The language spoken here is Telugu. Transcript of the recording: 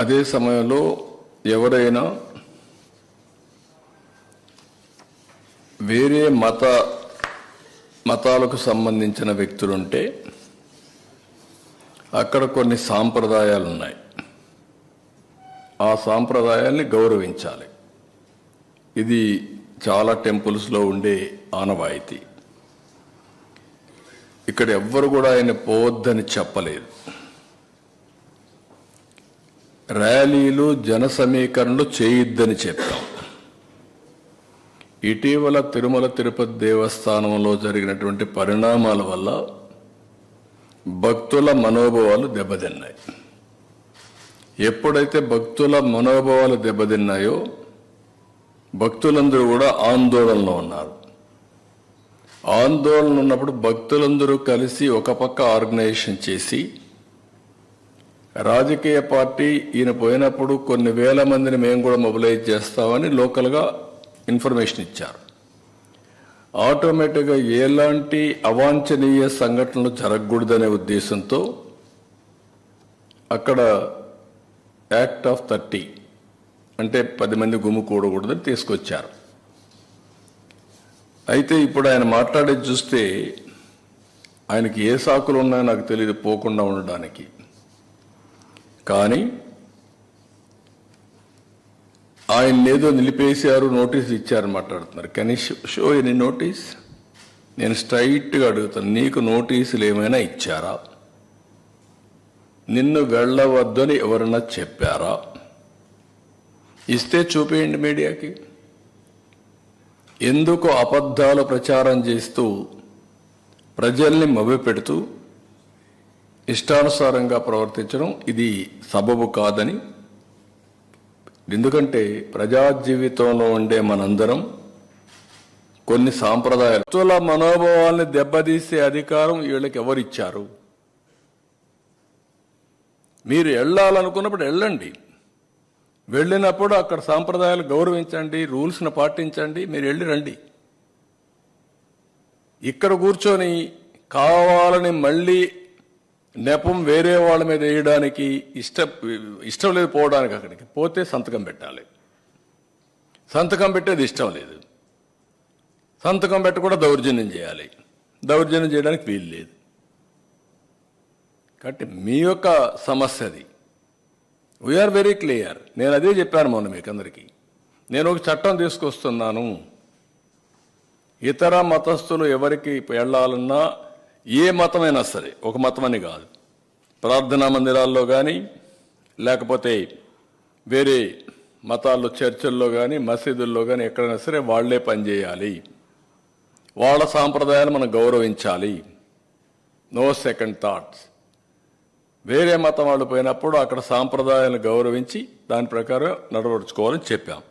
అదే సమయంలో ఎవరైనా వేరే మత మతాలకు సంబంధించిన వ్యక్తులుంటే అక్కడ కొన్ని సాంప్రదాయాలు ఉన్నాయి ఆ సాంప్రదాయాల్ని గౌరవించాలి. ఇది చాలా టెంపుల్స్లో ఉండే ఆనవాయితీ. ఇక్కడ ఎవ్వరు కూడా ఆయన పోవద్దని చెప్పలేదు. ర్యాలీలు జన సమీకరణలు చేయొద్దని చెప్పాం. ఇటీవల తిరుమల తిరుపతి దేవస్థానంలో జరిగినటువంటి పరిణామాల వల్ల భక్తుల మనోభావాలు దెబ్బతిన్నాయి. ఎప్పుడైతే భక్తుల మనోభావాలు దెబ్బతిన్నాయో భక్తులందరూ కూడా ఆందోళనలో ఉన్నారు. ఆందోళన ఉన్నప్పుడు భక్తులందరూ కలిసి ఒక పక్క ఆర్గనైజేషన్ చేసి రాజకీయ పార్టీ ఈయన పోయినప్పుడు కొన్ని వేల మందిని మేము కూడా మొబిలైజ్ చేస్తామని లోకల్గా ఇన్ఫర్మేషన్ ఇచ్చారు. ఆటోమేటిక్గా ఎలాంటి అవాంఛనీయ సంఘటనలు జరగకూడదనే ఉద్దేశంతో అక్కడ యాక్ట్ ఆఫ్ థర్టీ అంటే పది మంది గుమ్ము కూడకూడదని తీసుకొచ్చారు. అయితే ఇప్పుడు ఆయన మాట్లాడేది చూస్తే ఆయనకి ఏ సాకులు ఉన్నాయో నాకు తెలియదు పోకుండా ఉండడానికి. కానీ ఆయన ఏదో నిలిపేశారు నోటీస్ ఇచ్చారని మాట్లాడుతున్నారు. కానీ షో ఎనీ నోటీస్ నేను స్ట్రైట్గా అడుగుతాను నీకు నోటీసులు ఏమైనా ఇచ్చారా? నిన్ను వెళ్ళవద్దని ఎవరైనా చెప్పారా? ఇస్తే చూపేయండి మీడియాకి. ఎందుకు అబద్ధాలు ప్రచారం చేస్తూ ప్రజల్ని మభ్యపెడుతూ ఇష్టానుసారంగా ప్రవర్తించడం ఇది సబబు కాదని. ఎందుకంటే ప్రజా జీవితంలో ఉండే మనందరం కొన్ని సాంప్రదాయాలు. భక్తుల మనోభావాల్ని దెబ్బతీసే అధికారం వీళ్ళకి ఎవరిచ్చారు? మీరు వెళ్ళాలనుకున్నప్పుడు వెళ్ళండి వెళ్ళినప్పుడు అక్కడ సాంప్రదాయాలు గౌరవించండి రూల్స్ను పాటించండి మీరు వెళ్ళి రండి. ఇక్కడ కూర్చొని కావాలని మళ్ళీ నెపం వేరే వాళ్ళ మీద వేయడానికి ఇష్ట ఇష్టం లేదు పోవడానికి అక్కడికి. పోతే సంతకం పెట్టాలి. సంతకం పెట్టేది ఇష్టం లేదు. సంతకం పెట్టకుండా దౌర్జన్యం చేయాలి. దౌర్జన్యం చేయడానికి వీలు లేదు. కాబట్టి మీ యొక్క సమస్య అది. వీఆర్ వెరీ క్లియర్ నేను అదే చెప్పాను మొన్న మీకు అందరికీ. నేను ఒక చట్టం తీసుకొస్తున్నాను. ఇతర మతస్థులు ఎవరికి వెళ్ళాలన్నా ఏ మతమైనా సరే ఒక మతం అని కాదు. ప్రార్థనా మందిరాల్లో కానీ లేకపోతే వేరే మతాల్లో చర్చల్లో కానీ మసీదుల్లో కానీ ఎక్కడైనా సరే వాళ్ళే పనిచేయాలి వాళ్ళ సాంప్రదాయాలు మనం గౌరవించాలి. No second thoughts. వేరే మతం వాళ్ళు పోయినప్పుడు అక్కడ సాంప్రదాయాలను గౌరవించి దాని ప్రకారం నడవడుచుకోవాలని చెప్పాం.